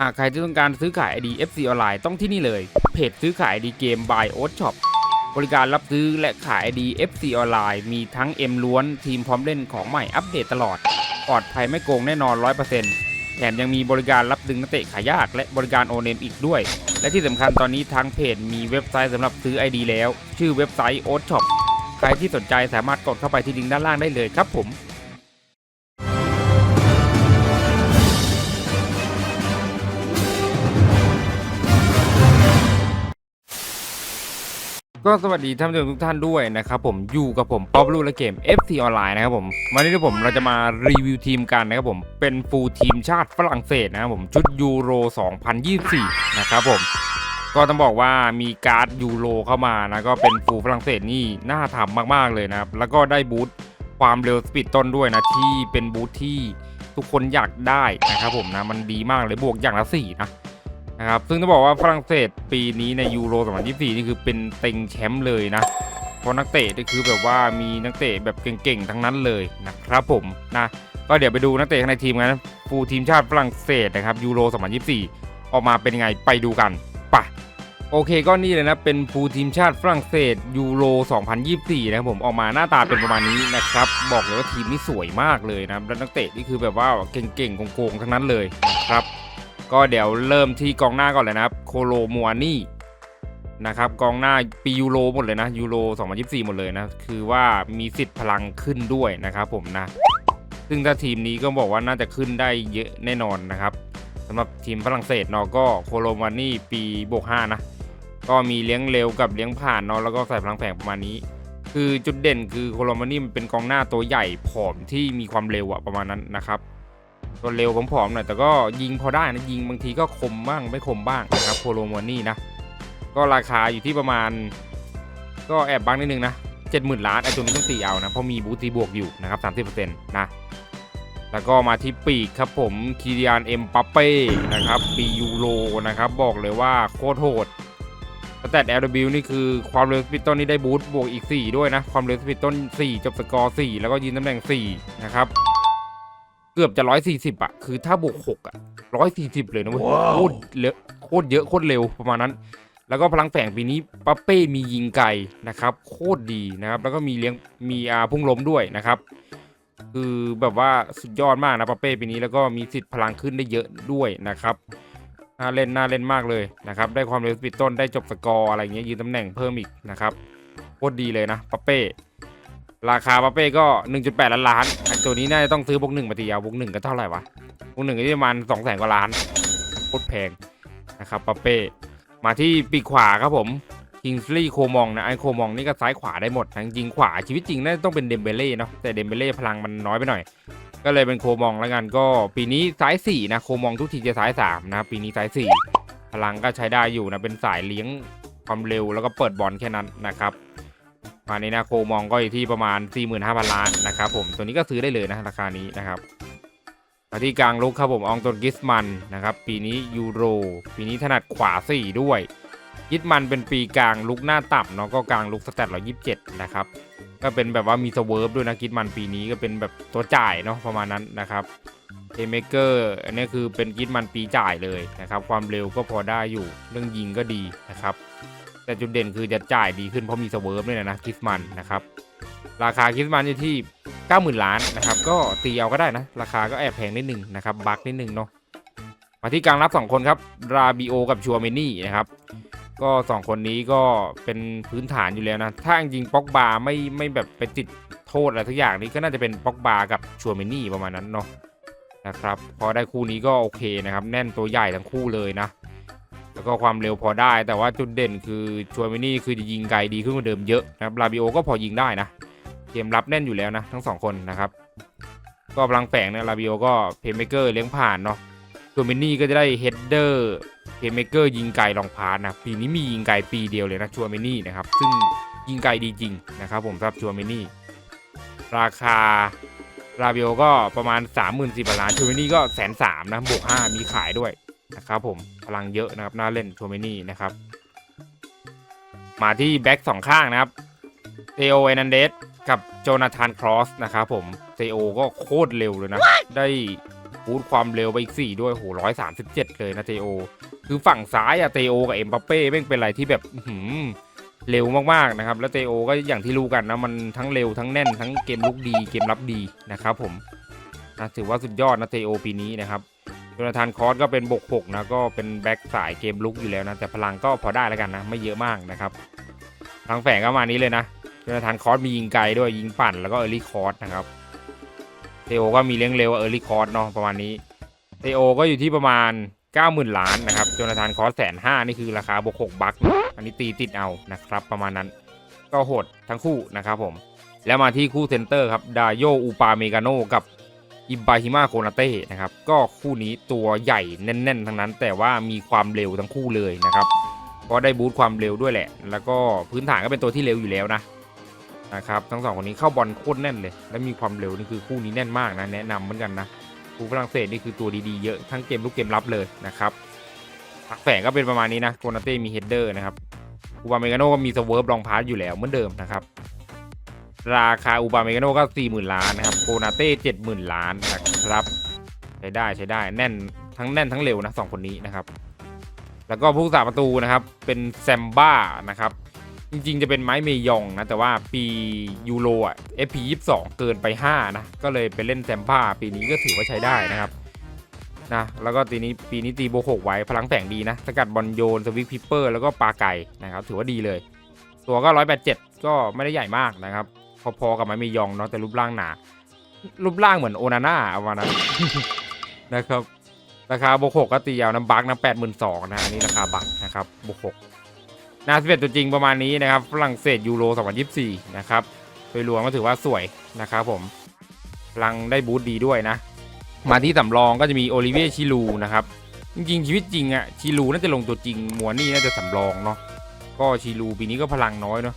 หากใครที่ต้องการซื้อขาย ID FC ออนไลน์ต้องที่นี่เลย เพจซื้อขาย ID เกม by o Shop บริการรับซื้อและขาย ID FC ออนไลน์มีทั้ง M ล้วนทีมพร้อมเล่นของใหม่อัปเดตตลอด ปลอดภัยไม่โกงแน่นอน 100%แถมยังมีบริการรับดึงนักเตะขายยากและบริการโอเนมอีกด้วย และที่สำคัญตอนนี้ทางเพจมีเว็บไซต์สำหรับซื้อ ID แล้ว ชื่อเว็บไซต์ o Shop ใครที่สนใจสามารถกดเข้าไปที่ลิงก์ด้านล่างได้เลยครับผม ก็สวัสดีท่านผู้ชมทุกท่านด้วยนะครับผมอยู่กับผมป๊อปลูและเกม FC ออนไลน์นะครับผมวันนี้ผมเราจะมารีวิวทีมกันนะครับผมเป็นฟูลทีมชาติฝรั่งเศสนะครับผมชุดยูโร 2024 นะครับผมก็ต้องบอกว่ามีการ์ดยูโรเข้ามานะก็เป็นฟูลฝรั่งเศสนี่น่าทำมากๆเลยนะครับแล้วก็ได้บูทความเร็วสปีดต้นด้วยนะที่เป็นบูทที่ทุกคนอยากได้นะครับผมนะมันดีมากเลยบวกอย่างละสี่นะ นะครับ ซึ่งต้องบอกว่าฝรั่งเศสปีนี้ในยูโร 2024 นี่คือเป็นเต็งแชมป์เลยนะ เพราะนักเตะนี่คือแบบว่ามีนักเตะแบบเก่งๆ ทั้งนั้นเลยนะครับผมนะ ก็เดี๋ยวไปดูนักเตะข้างในทีมกันฟูลทีมชาติฝรั่งเศสนะครับยูโร 2024 ออกมาเป็นไงไปดูกันปะโอเคก็นี่เลยนะ เป็นฟูลทีมชาติฝรั่งเศสยูโร 2024 นะครับผมออกมาหน้าตาเป็นประมาณนี้นะครับ บอกเลยว่าทีมนี้สวยมากเลยนะ แล้วนักเตะนี่คือแบบว่าเก่งๆโกงๆทั้งนั้นเลยนะครับ ก็เดี๋ยวเริ่มที่กองหน้าก่อนเลยนะครับ โคโลมัวนี่นะครับกองหน้าปียูโรหมดเลยนะยูโร 2024 หมดเลยนะ คือว่ามีสิทธิ์พลังขึ้นด้วยนะครับผมนะ ซึ่งถ้าทีมนี้ก็บอกว่าน่าจะขึ้นได้เยอะแน่นอนนะครับสำหรับทีมฝรั่งเศสเนาะก็โคโลมัวนี่ปีบวก5นะ ก็มีเลี้ยงเร็วกับเลี้ยงผ่านเนาะแล้วก็ใส่พลังแฝงประมาณนี้ คือจุดเด่นคือโคโลมานี่มันเป็นกองหน้าตัวใหญ่ผอมที่มีความเร็วอะประมาณนั้นนะครับ ตัวเร็วผอมๆหน่อยแต่ก็ยิงพอได้นะยิงบางทีก็คมบ้างไม่คมบ้างนะครับโคโลมวนี่นะ ก็ราคาอยู่ที่ประมาณ ก็แอบบังนิดนึงนะเจ็ดหมื่นล้านไอตัวนี้ต้องตีเอานะเพราะมีบูตีบวกอยู่นะครับสามสิบเปอร์เซ็นต์นะแล้วก็มาที่ปีกครับผมคีริยานเอ็มปัปเป้นะครับปียูโรนะครับบอกเลยว่าโคตรโหดสแตท LW นี่คือความเร็วสปีดต้นนี่ได้บูทบวกอีก 4 ด้วยนะ ความเร็วสปีดต้น 4 จบสกอร์ 4 แล้วก็ยืนตำแหน่ง 4 นะครับ เกือบจะร้อยสี่สิบอะคือถ้าบวกหกอะร้อยสี่สิบเลยนะเว้ยโคตรเลอะโคตรเยอะโคตรเร็วประมาณนั้น แล้วก็พลังแฝงปีนี้ปาเป้มียิงไกลนะครับ โคตรดีนะครับ แล้วก็มีเลี้ยงมีอาพุ่งล้มด้วยนะครับ คือแบบว่าสุดยอดมากนะปาเป้ปีนี้แล้วก็มีสิทธิ์พลังขึ้นได้เยอะด้วยนะครับน่าเล่นน่าเล่นมากเลยนะครับ ได้ความเร็วสปีดต้นได้จบสกอร์อะไรเงี้ยยืนตำแหน่งเพิ่มอีกนะครับโคตรดีเลยนะปาเป้ ราคาปาเป้ก็ 1.8 ล้านล้านไอ้ตัวนี้น่าจะต้องซื้อบวกหนึ่งมาตีเอาบวกหนึ่งก็เท่าไหร่วะบวกหนึ่งก็ประมาณ2แสนกว่าล้านโคตรแพงนะครับปาเป้มาที่ปีกขวาครับผมคิงส์ลีย์โคมองนะไอโคมองนี่ก็ซ้ายขวาได้หมดทั้งจริงขวาชีวิตจริงน่าจะต้องเป็นเดมเบเล่เนาะแต่เดมเบเล่พลังมันน้อยไปหน่อย ก็เลยเป็นโคมองแล้วกันก็ ปีนี้ซ้าย4นะโคมองทุกทีจะซ้าย3นะปีนี้ซ้าย4พลังก็ใช้ได้อยู่นะเป็นสายเลี้ยงความเร็วแล้วก็เปิดบอลแค่นั้นนะครับ มาในนาโคมองก็อยู่ที่ประมาณ 45,000 ล้านนะครับผมตัวนี้ก็ซื้อได้เลยนะราคานี้นะครับมาที่กลางลุกครับผมอองตนกิสมันนะครับปีนี้ยูโร ปีนี้ถนัดขวา 4 ด้วยกิสมันเป็นปีกลางลุกหน้าต่ำเนาะก็กลางลุกสแตท127นะครับก็เป็นแบบว่ามีสเวิร์ฟด้วยนะกิสมันปีนี้ก็เป็นแบบตัวจ่ายเนาะประมาณนั้นนะครับเอเมเกอร์อันนี้คือเป็นกิสมันปีจ่ายเลยนะครับความเร็วก็พอได้อยู่เรื่องยิงก็ดีนะครับ แต่จุดเด่นคือจะจ่ายดีขึ้นเพราะมีสเวิร์ฟด้วยนะคิสมันนะครับ ราคาคิสมันอยู่ที่ 90,000 ล้านนะครับ ก็ตีเอาก็ได้นะ ราคาก็แอบแพงนิดนึงนะครับบักนิดนึงเนาะมาที่กลางรับ 2 คนครับราบิโอกับชัวเมนี่นะครับก็ 2 คนนี้ก็เป็นพื้นฐานอยู่แล้วนะ ถ้าจริงป็อกบาไม่ไม่แบบไปติดโทษอะไรทุกอย่างนี้ก็น่าจะเป็นป็อกบากับชัวเมนี่ประมาณนั้นเนาะนะครับพอได้คู่นี้ก็โอเคนะครับ แน่นตัวใหญ่ทั้งคู่เลยนะ แล้วก็ความเร็วพอได้ แต่ว่าจุดเด่นคือชัวร์มินี่คือจะยิงไกลดีขึ้นกว่าเดิมเยอะนะครับลาบิโอก็พอยิงได้นะเกมรับแน่นอยู่แล้วนะทั้งสองคนนะครับก็พลังแฝงเนี่ยลาบิโอก็เพย์เมเกอร์เลี้ยงผ่านเนาะชัวร์มินี่ก็จะได้เฮดเดอร์เพย์เมเกอร์ยิงไกลลองพาสนะปีนี้มียิงไกลปีเดียวเลยนะชัวร์มินี่นะครับซึ่งยิงไกลดีจริงนะครับผมสำหรับชัวร์มินี่ราคาลาบิโอก็ประมาณ 34,000ล้านชัวร์มินี่ก็แสนสามนะบวก5มีขายด้วย นะครับผมพลังเยอะนะครับน่าเล่นโทเมนี่นะครับ มาที่แบ็กสองข้างนะครับเทโอเอนันเดสกับโจนาธานครอสนะครับผมเทโอก็โคตรเร็วเลยนะ ได้บูทความเร็วไปอีก 4 ด้วยโหร้อยสามสิบเจ็ดเลยนะเทโอ คือฝั่งซ้ายอะเทโอกับเอ็มบัปเป้แม่งเป็นอะไรที่แบบหือเร็วมากๆนะครับ แล้วเทโอก็อย่างที่รู้กันนะ มันทั้งเร็วทั้งแน่นทั้งเกมลุกดีเกมรับดีนะครับผมนะถือว่าสุดยอดนะเทโอปีนี้นะครับ โจนาธานคอสก็เป็นบกหกนะก็เป็นแบ็กสายเกมลุกอยู่แล้วนะแต่พลังก็พอได้แล้วกันนะ ไม่เยอะมากนะครับทางแฝงก็ประมาณนี้เลยนะโจนาธานคอสมียิงไกลด้วยยิงปั่นแล้วก็เออร์ลี่คอสนะครับเทโอก็มีเลี้ยงเร็วเออร์ลี่คอสเนาะประมาณนี้เทโอก็อยู่ที่ประมาณ 90,000 ล้านนะครับโจนาธานคอสแสนห้านี่คือราคาบวก6บัคอันนี้ตีติดเอานะครับ ประมาณนั้นก็โหดทั้งคู่นะครับผมแล้วมาที่คู่เซนเตอร์ครับดาโยอูปาเมกาโนกับ อิบาฮิมาโคนาเต้นะครับก็คู่นี้ตัวใหญ่แน่นๆ ทั้งนั้น แต่ว่ามีความเร็วทั้งคู่เลยนะครับเพราะได้บูสต์ความเร็วด้วยแหละ แล้วก็พื้นฐานก็เป็นตัวที่เร็วอยู่แล้วนะนะครับทั้งสองคนนี้เข้าบอลโคตรแน่นเลย และมีความเร็วนี่คือคู่นี้แน่นมากนะแนะนำเหมือนกันนะคู่ฝรั่งเศสนี่คือตัวดีๆเยอะทั้งเกมลุกเกมรับเลยนะครับทักแฝงก็เป็นประมาณนี้นะโกนาเต้มีเฮดเดอร์นะครับอูบาเมกาโนก็มีสเวิร์ฟลองพาสอยู่แล้วเหมือนเดิมนะครับ ราคาอูบาเมกาโนก็40,000ล้านนะครับโกนาเต้70,000ล้านนะครับใช้ได้ใช้ได้แน่นทั้งแน่นทั้งเร็วนะสองคนนี้นะครับ แล้วก็ผู้สาประตูนะครับเป็นแซมบ้านะครับจริงๆ จะเป็นไม้เมยองนะ แต่ว่าปียูโรอะ FP 22 เกินไป 5 นะ ก็เลยไปเล่นแซมบ้าปีนี้ก็ถือว่าใช้ได้นะครับนะแล้วก็ปีนี้ปีนี้ตีโบหกไว้พลังแฝงดีนะ สกัดบอลโยน สวิกพิปเปอร์ แล้วก็ปลาไก่นะครับ ถือว่าดีเลย ตัวก็ 187 ก็ไม่ได้ใหญ่มากนะครับ พอๆกับไม้เมยองเนาะแต่รูปร่างหนารูปร่างเหมือนโอนาน่าเอามานะนะครับ ราคาโบกหกก็ตีเอาน้ำบักนะแปดหมื่นสองนะอันนี้ราคาบักนะครับโบกหกนาสเปตัวจริงประมาณนี้นะครับฝรั่งเศสยูโร2024นยี่สิบสี่นะครับโดยรวมก็ถือว่าสวยนะครับผมพลังได้บูตดีด้วยนะ มาที่สำรองก็จะมีโอลิเวียชิลูนะครับจริงๆชีวิตจริงอะชิลูน่าจะลงตัวจริงมัวนี่น่าจะสำรองเนาะก็ชิลูปีนี้ก็พลังน้อยเนาะ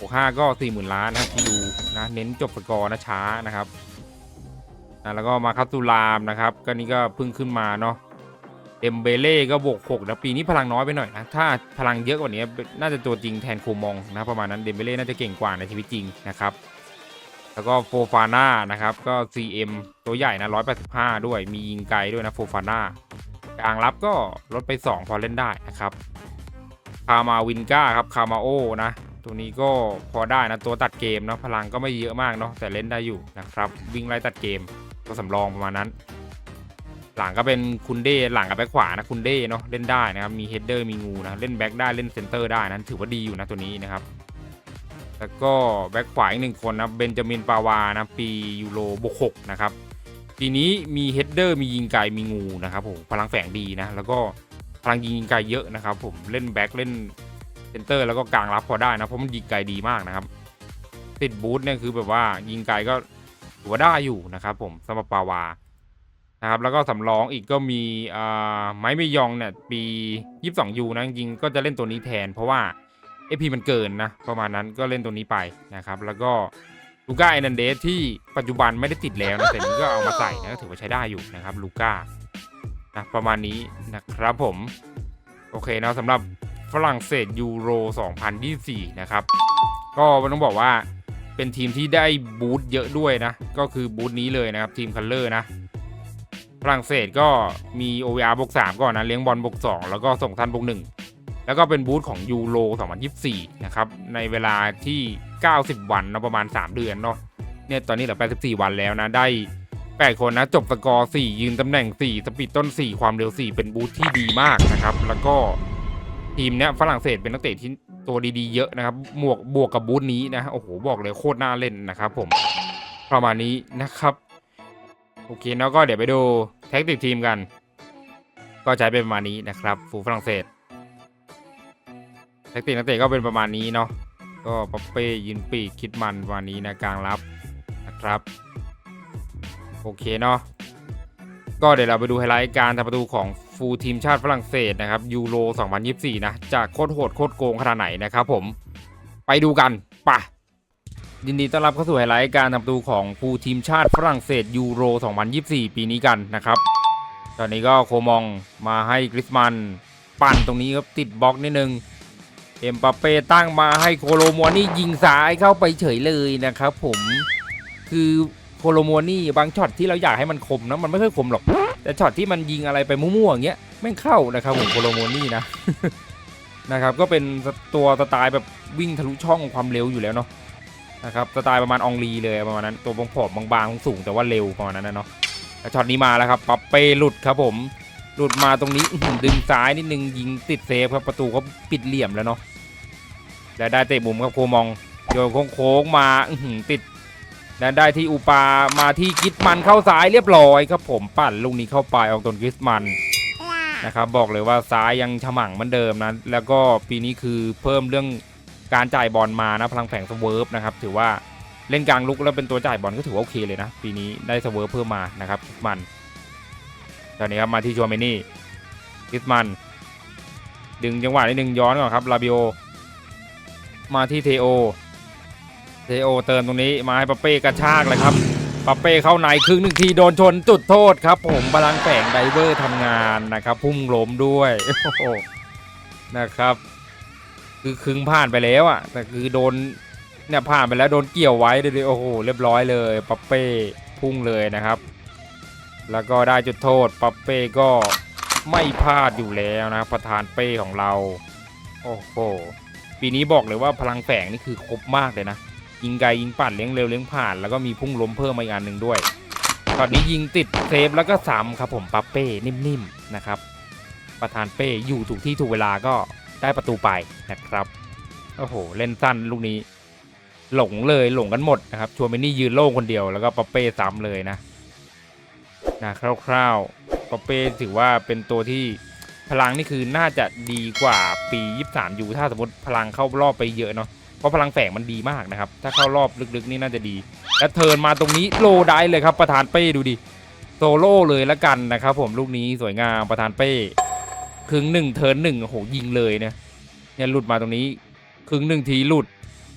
หกห้าก็สี่หมื่นล้านนะชิลูนะเน้นจบสกอร์นะช้านะครับอะแล้วก็มาคัตตูรามนะครับ ก็นี่ก็เพิ่งขึ้นมาเนาะเดมเบเล่ก็บวกหกนะปีนี้พลังน้อยไปหน่อยนะถ้าพลังเยอะกว่านี้น่าจะตัวจริงแทนโคมองนะประมาณนั้นเดมเบเล่น่าจะเก่งกว่าในชีวิตจริงนะครับแล้วก็โฟฟาน่านะครับก็ CM ตัวใหญ่นะ185 ด้วยมียิงไกลด้วยนะโฟฟาน่ากลางรับก็ลดไป 2 พอเล่นได้นะครับคามาวินก้าครับคามาโอนะ ตัวนี้ก็พอได้นะตัวตัดเกมเนาะพลังก็ไม่เยอะมากเนาะแต่เล่นได้อยู่นะครับวิ่งไล่ตัดเกมก็สำรองประมาณนั้น หลังก็เป็นคุณเด้หลังกับแบ็คขวานะคุณเด้เนาะเล่นได้นะครับมีเฮดเดอร์มีงูนะเล่นแบ็คได้เล่นเซนเตอร์ได้นั้นถือว่าดีอยู่นะตัวนี้นะครับแล้วก็แบ็คขวาอีกหนึ่งคนนะเบนจามินปาวานะปียูโรบกหกนะครับปีนี้มีเฮดเดอร์มียิงไกลมีงูนะครับผมพลังแฝงดีนะแล้วก็พลังยิงไกลเยอะนะครับผมเล่นแบ็คเล่น เซนเตอร์แล้วก็กลางรับพอได้นะเพราะมันยิงไกลดีมากนะครับ ติดบูทเนี่ยคือแบบว่ายิงไกลก็ถือว่าได้อยู่นะครับ ผมสำหรับปาวานะครับแล้วก็สำรองอีกก็มีไม้เมยองเนี่ยปี 22ยูนะจริงก็จะเล่นตัวนี้แทน เพราะว่า AP มันเกินนะประมาณนั้นก็เล่นตัวนี้ไปนะครับ แล้วก็ลูก้าไอนันเดสที่ปัจจุบันไม่ได้ติดแล้วนะแต่นี้ก็เอามาใส่นะก็ถือว่าใช้ได้อยู่นะครับลูก้านะประมาณนี้นะครับผม โอเคนะสำหรับ ฝรั่งเศสยูโร 2024 นะครับ ก็ต้องบอกว่าเป็นทีมที่ได้บูทเยอะด้วยนะ ก็คือบูทนี้เลยนะครับ ทีมคัลเลอร์นะ ฝรั่งเศสก็มี OVR บวก3ก่อนนะ เลี้ยงบอลบวก2แล้วก็ส่งทันบวก1แล้วก็เป็นบูธของยูโร 2024 นะครับ ในเวลาที่ 90 วันนะประมาณ 3 เดือนเนาะ เนี่ยตอนนี้เหลือ 84 วันแล้วนะ ได้ 8 คนนะ จบสกอร์ 4 ยืนตำแหน่ง 4 สปีดต้น 4 ความเร็ว 4 เป็นบูธที่ดีมากนะครับ แล้วก็ ทีมเนี้ยฝรั่งเศสเป็นนักเตะที่ตัวดีๆเยอะนะครับหมวกบวกกับบูธนี้นะโอ้โหบอกเลยโคตรน่าเล่นนะครับผมประมาณนี้นะครับโอเคแล้วก็เดี๋ยวไปดูแท็กติกทีมกัน ก็ใช้เป็นประมาณนี้นะครับฟูฝรั่งเศสแท็กติกนักเตะก็เป็นประมาณนี้เนาะก็ป๊อปเป้ยืนปีกคิดมันประมาณนี้นะกลางรับนะครับโอเคเนาะก็เดี๋ยวเราไปดูไฮไลท์การทำประตูของ ฟูลทีมชาติฝรั่งเศสนะครับยูโร 2024 นะจากโคตรโหดโคตรโกงขนาดไหนนะครับผมไปดูกันป่ะยินดีต้อนรับเข้าสู่ไฮไลท์การทำประตูของฟูลทีมชาติฝรั่งเศสยูโร 2024 ปีนี้กันนะครับ ตอนนี้ก็โคมองมาให้กริสมันปั่นตรงนี้ครับติดบล็อกนิดนึงเอ็มปาเป้ตั้งมาให้โคโลมัวนี่ยิงซ้ายเข้าไปเฉยเลยนะครับผมคือโคโลโมนี่บางช็อตที่เราอยากให้มันคมนะมันไม่ค่อยคมหรอก แต่ช็อตที่มันยิงอะไรไปมั่วๆอย่างเงี้ยแม่งเข้านะครับผมโคโลโมนี่นะนะครับก็เป็นตัวสไตล์แบบวิ่งทะลุช่องความเร็วอยู่แล้วเนาะนะครับสไตล์ประมาณองลีเลยประมาณนั้นตัวผอมๆบางๆสูงแต่ว่าเร็วประมาณนั้นนะเนาะแล้วช็อตนี้มาแล้วครับปัปเป้หลุดครับผมหลุดมาตรงนี้ดึงซ้ายนิดนึงยิงติดเซฟครับประตูเขาปิดเหลี่ยมแล้วเนาะและได้เตะมุมครับโคมองโยนโค้งมาติด และได้ที่อูปามาที่กิดมันเข้าซ้ายเรียบร้อยครับผมปั่นลูกนี้เข้าไปออกตนกิสมันนะครับบอกเลยว่าซ้ายยังฉมังเหมือนเดิมนะแล้วก็ปีนี้คือเพิ่มเรื่องการจ่ายบอลมานะพลังแฝงสเวิร์ฟนะครับถือว่าเล่นกลางลุกแล้วเป็นตัวจ่ายบอลก็ถือว่าโอเคเลยนะ ปีนี้ได้สเวิร์ฟเพิ่มมานะครับกิสมันตอนนี้ครับมาที่ชัวเมนี่กิสมัน ดึงจังหวะนิดนึงย้อนก่อนครับลาบิโอมาที่เทโอ เทโอเติมตรงนี้มาให้ปาเป้กระชากเลยครับปาเป้เข้าในครึ่งหนึ่งทีโดนชนจุดโทษครับ ผมพลังแฝงไดเวอร์ทำงานนะครับ พุ่งล้มด้วยโอ้โหนะครับ คือครึ่งผ่านไปแล้วอะแต่คือโดนเนี่ยผ่านไปแล้วโดนเกี่ยวไว้เลยโอ้โหเรียบร้อยเลยปาเป้พุ่งเลยนะครับ แล้วก็ได้จุดโทษปัปเป้ก็ไม่พลาดอยู่แล้วนะประธานเป้ของเรา โอ้โหปีนี้บอกเลยว่าพลังแฝงนี่คือครบมากเลยนะ ยิงไกลยิงปั่นเลี้ยงเร็วเลี้ยงผ่าน แล้วก็มีพุ่งล้มเพิ่มมาอีกอันหนึ่งด้วยตอนนี้ยิงติดเซฟแล้วก็ซ้ำครับผมปัปเป้นิ่มๆนะครับ ประธานเป้อยู่ถูกที่ถูกเวลาก็ได้ประตูไปนะครับโอ้โหเล่นสั้นลูกนี้ หลงเลยหลงกันหมดนะครับชัวร์เมนี่ยืนโล่งคนเดียวแล้วก็ปัปเป้ซ้ำเลยนะนะคร่าวๆปอเป้ถือว่าเป็นตัวที่พลังนี่คือน่าจะดีกว่าปี 23 อยู่ถ้าสมมติพลังเข้ารอบไปเยอะเนาะ เพราะพลังแฝงมันดีมากนะครับ ถ้าเข้ารอบลึกๆนี่น่าจะดี และเทินมาตรงนี้โลได้เลยครับประธานเป้ดูดิโซโล่เลยละกันนะครับ ผมลูกนี้สวยงามประธานเป้ครึ่งหนึ่งเทินหนึ่งโอ้โหยิงเลยเนี่ยเนี่ยหลุดมาตรงนี้ครึ่งหนึ่งทีหลุด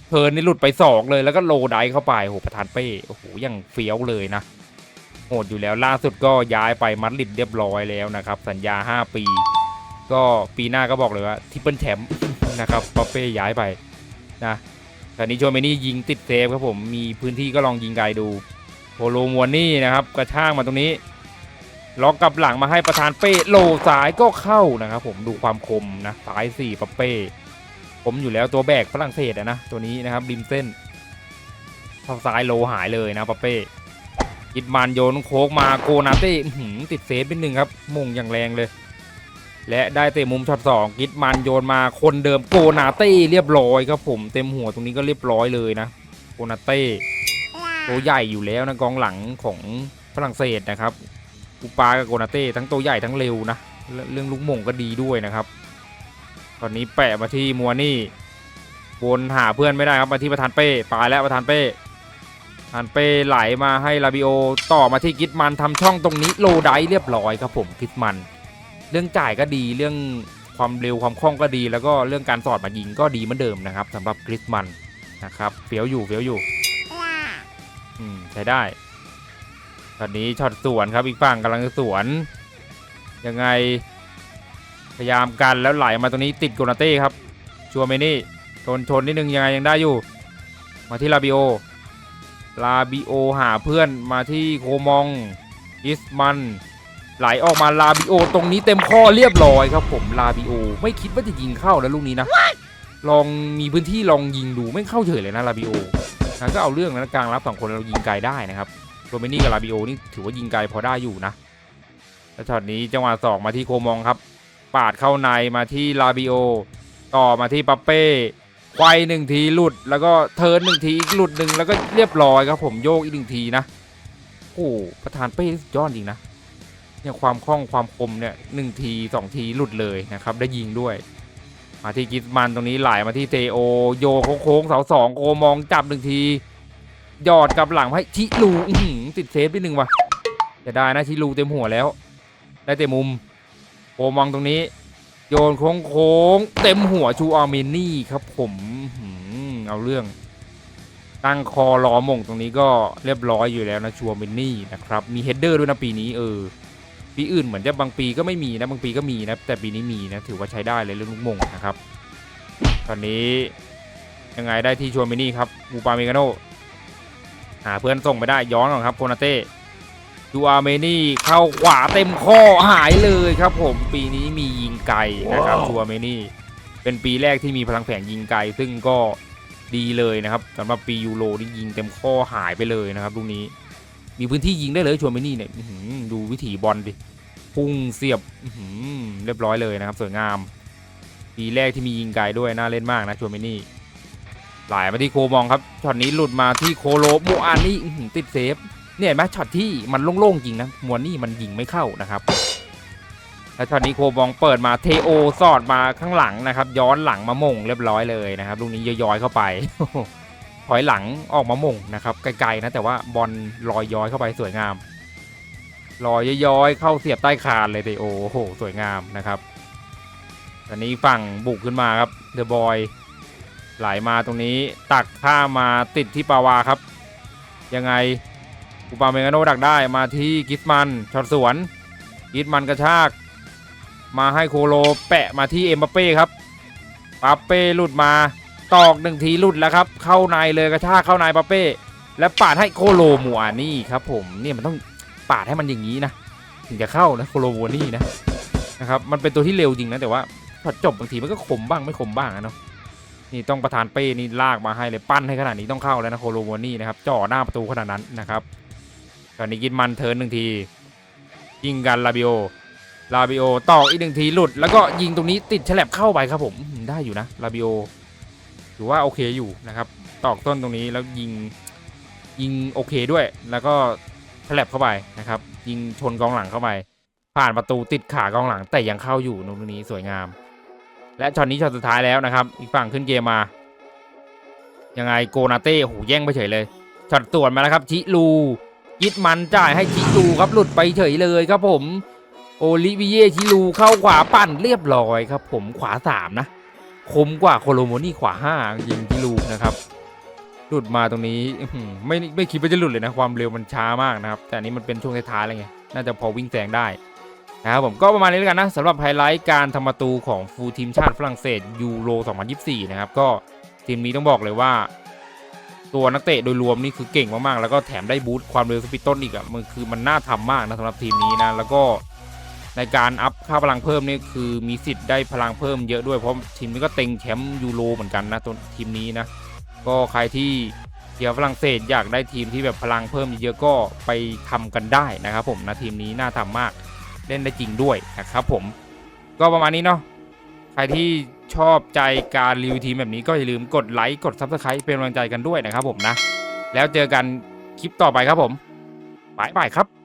เทินนี่หลุดไปสองเลยแล้วก็โลได้เข้าไปโอ้โหประธานเป้โอ้โหยังเฟี้ยวเลยนะโหดอยู่แล้วล่าสุดก็ย้ายไปมัดริดเรียบร้อยแล้วนะครับ สัญญา 5 ปี ก็ปีหน้าก็บอกเลยว่าทิปเปิลแชมป์นะครับปอเป้ย้ายไป นะต่นี้โจเมนี่ยิงติดเซฟครับผมมีพื้นที่ก็ลองยิงไกลดูโปโลมวนนี่นะครับกระช่างมาตรงนี้ล็อกกับหลังมาให้ประธานเป้โลซ้ายก็เข้านะครับผมดูความคมนะซ้าย4ปอเป้ผมอยู่แล้วตัวแบกฝรั่งเศสนะตัวนี้นะครับริมเส้นเข้าซ้ายโลหายเลยนะปอเป้อิดมันโยนโค้งมาโกนาเต้ติดเซฟนิดนึงครับมุ่งอย่างแรงเลย และได้เตะมุมช็อตสองกิดมันโยนมาคนเดิมโกนาเต้เรียบร้อยครับผมเต็มหัวตรงนี้ก็เรียบร้อยเลยนะโกนาเต้ตัวใหญ่อยู่แล้วนะกองหลังของฝรั่งเศสนะครับอุปากับโกนาเต้ทั้งตัวใหญ่ทั้งเร็วนะเรื่องเรื่องลูกมงก็ดีด้วยนะครับ ตอนนี้แปะมาที่มัวนี่วนหาเพื่อนไม่ได้ครับมาที่ประธานเป้ปลายแล้วประธานเป้หันไปไหลมาให้ลาบิโอต่อมาที่กิตมันทำช่องตรงนี้โลไดเรียบร้อยครับผมกิตมัน เรื่องจ่ายก็ดีเรื่องความเร็วความคล่องก็ดี แล้วก็เรื่องการสอดมายิงก็ดีเหมือนเดิมนะครับสำหรับกริสมันนะครับเฟี้ยวอยู่เฟี้ยวอยู่อืมใช้ได้ตอนนี้ช็อตสวนครับอีกฝั่งกำลังสวน ยังไง พยายามกันแล้วไหลมาตรงนี้ติดโกนาเต้ครับชัวเมนี่ชนชนนิดนึงยังไงยังได้อยู่ มาที่ลาบิโอลาบิโอหาเพื่อนมาที่โคมองอิสมัน ไหลออกมาลาบิโอ ตรงนี้เต็มข้อเรียบร้อยครับผมลาบิโอ ไม่คิดว่าจะยิงเข้าแล้วลูกนี้นะ ลองมีพื้นที่ลองยิงดูไม่เข้าเฉยเลยนะลาบิโอนะก็เอาเรื่องนะกลางรับสองคนเรายิงไกลได้นะครับโรเมนี่กับลาบิโอนี่ถือว่ายิงไกลพอได้อยู่นะแล้วช็อตนี้จังหวะสองมาที่โคมองครับ ปาดเข้าในมาที่ลาบิโอ ต่อมาที่ปัปเป้ไวหนึ่งทีหลุดแล้วก็เทิร์นหนึ่งทีอีกหลุดหนึ่งแล้วก็เรียบร้อยครับผมโยกอีกหนึ่งทีนะโอ้โหประธานเป้สุดยอดจริงนะ เนี่ยความคล่องความคมเนี่ยหนึ่งทีสองทีหลุดเลยนะครับ ได้ยิงด้วย มาที่กิสมันตรงนี้ไหลมาที่เตโอโยโค้งเสาสองโกมองจับหนึ่งทียอดกับหลังให้ชิลูติดเซฟนิดนึงว่ะจะได้นะชิลูเต็มหัวแล้ว ได้เต็มมุมโกมองตรงนี้ โยนโค้งโค้งเต็มหัวชูอาร์เมนี่ครับผมเอาเรื่องตั้งคอล้อมงตรงนี้ก็เรียบร้อยอยู่แล้วนะชูอาร์เมนี่นะครับ มีเฮดเดอร์ด้วยนะปีนี้เออ ปีอื่นเหมือนจะบางปีก็ไม่มีนะบางปีก็มีนะแต่ปีนี้มีนะถือว่าใช้ได้เลยเรื่องลูกมงนะครับ ตอนนี้ยังไงได้ที่ชูอาร์เมนี่ครับบูปาเมกาโนหาเพื่อนส่งไปได้ย้อนก่อนครับโคนาเต้ดูอาร์เมนี่เข้าขวาเต็มข้อหายเลยครับผมปีนี้มียิงไกลนะครับว้าวดูอาร์เมนี่เป็นปีแรกที่มีพลังแฝงยิงไกลซึ่งก็ดีเลยนะครับสำหรับปียูโรนี่ยิงเต็มข้อหายไปเลยนะครับลูกนี้ มีพื้นที่ยิงได้เลยชวนเมนี่เนี่ยดูวิถีบอลดิพุ่งเสียบเรียบร้อยเลยนะครับ สวยงามปีแรกที่มียิงไกลด้วยน่าเล่นมากนะชวนเมนี่หลายมาที่โคมองครับช็อตนี้หลุดมาที่โคโลโมอานี่ติดเซฟเนี่ยเห็นไหมช็อตที่มันโล่งๆจริงนะมวนี่มันยิงไม่เข้านะครับแล้วช็อตนี้โคมองเปิดมาเทโอสอดมาข้างหลังนะครับ ย้อนหลังมามงเรียบร้อยเลยนะครับลูกนี้ย้อยๆเข้าไป อยหลังออกมาหม่งนะครับไกลๆนะแต่ว่าบอลลอยย้อยเข้าไปสวยงามลอยย้อยเข้าเสียบใต้คานเลยเตโอโอ้โหสวยงามนะครับตอนนี้ฝั่งบุกขึ้นมาครับเดอะบอยไหลมาตรงนี้ตักข้ามาติดที่ปาวาครับ ยังไงอุปาเมกาโนดักได้มาที่กิสมันช็อตสวนกิสมันกระชาก มาให้โคโลแปะมาที่เอ็มบัปเป้ครับปาเป้หลุดมา ตอกหนึ่งทีหลุดแล้วครับ เข้าในเลยกระชากเข้าในปาเป้ แล้วปาดให้โคโลมัวนี่ครับผมเนี่ยมันต้องปาดให้มันอย่างนี้นะ ถึงจะเข้านะโคโลมัวนี่นะนะครับมันเป็นตัวที่เร็วจริงนะแต่ว่าพอจบบางทีมันก็คมบ้างไม่คมบ้างอะเนาะนี่ต้องประธานเป้นี่ลากมาให้เลยปั้นให้ขนาดนี้ต้องเข้าแล้วนะโคโลมัวนี่นะครับจ่อหน้าประตูขนาดนั้นนะครับตอนนี้กินมันเทิร์นหนึ่งทียิงกันลาบิโอลาบิโอตอกอีกหนึ่งทีหลุด แล้วก็ยิงตรงนี้ติดฉลบเข้าไปครับผมได้อยู่นะลาบิโอ ถือว่าโอเคอยู่นะครับ ตอกต้นตรงนี้แล้วยิงยิงโอเคด้วย แล้วก็แฉลบเข้าไปนะครับ ยิงชนกองหลังเข้าไป ผ่านประตูติดขากองหลัง แต่ยังเข้าอยู่ตรงนี้สวยงาม และช็อตนี้ช็อตสุดท้ายแล้วนะครับ อีกฝั่งขึ้นเกมมา ยังไงโกนาเต้โหแย่งไปเฉยเลยช็อตตรวจมาแล้วครับชิลูยิดมันจ่ายให้ชิลูครับหลุดไปเฉยเลยครับผมโอลิเวิเยชิลูเข้าขวาปั่นเรียบร้อยครับ ผมขวาสามนะ คมกว่าโคโลโมนี่ขวาห้ายิงที่ลูกนะครับหลุดมาตรงนี้ไม่ไม่คิดว่าจะหลุดเลยนะความเร็วมันช้ามากนะครับ แต่อันนี้มันเป็นช่วงท้ายๆแล้วไงน่าจะพอวิ่งแซงได้นะครับผมก็ประมาณนี้แล้วกันนะสำหรับไฮไลท์การทำประตูของฟูลทีมชาติฝรั่งเศสยูโร 2024 นะครับ ก็ทีมนี้ต้องบอกเลยว่า ตัวนักเตะโดยรวมนี่คือเก่งมากๆ แล้วก็แถมได้บูตความเร็วสปีดต้นอีกอะมันคือมันน่าทำมากนะสำหรับทีมนี้นะแล้วก็ ในการอัพค่าพลังเพิ่มนี่คือมีสิทธิ์ได้พลังเพิ่มเยอะด้วยเพราะทีมนี้ก็เต็งแชมป์ยูโรเหมือนกันนะตัวทีมนี้นะก็ใครที่เชียร์ฝรั่งเศสอยากได้ทีมที่แบบพลังเพิ่มเยอะก็ไปทำกันได้นะครับผมนะทีมนี้น่าทำมากเล่นได้จริงด้วยนะครับผมก็ประมาณนี้เนาะใครที่ชอบใจการรีวิวทีมแบบนี้ก็อย่าลืมกดไลค์กดซับสไครป์เป็นกำลังใจกันด้วยนะครับผมนะ แล้วเจอกันคลิปต่อไปครับผมบายบายครับ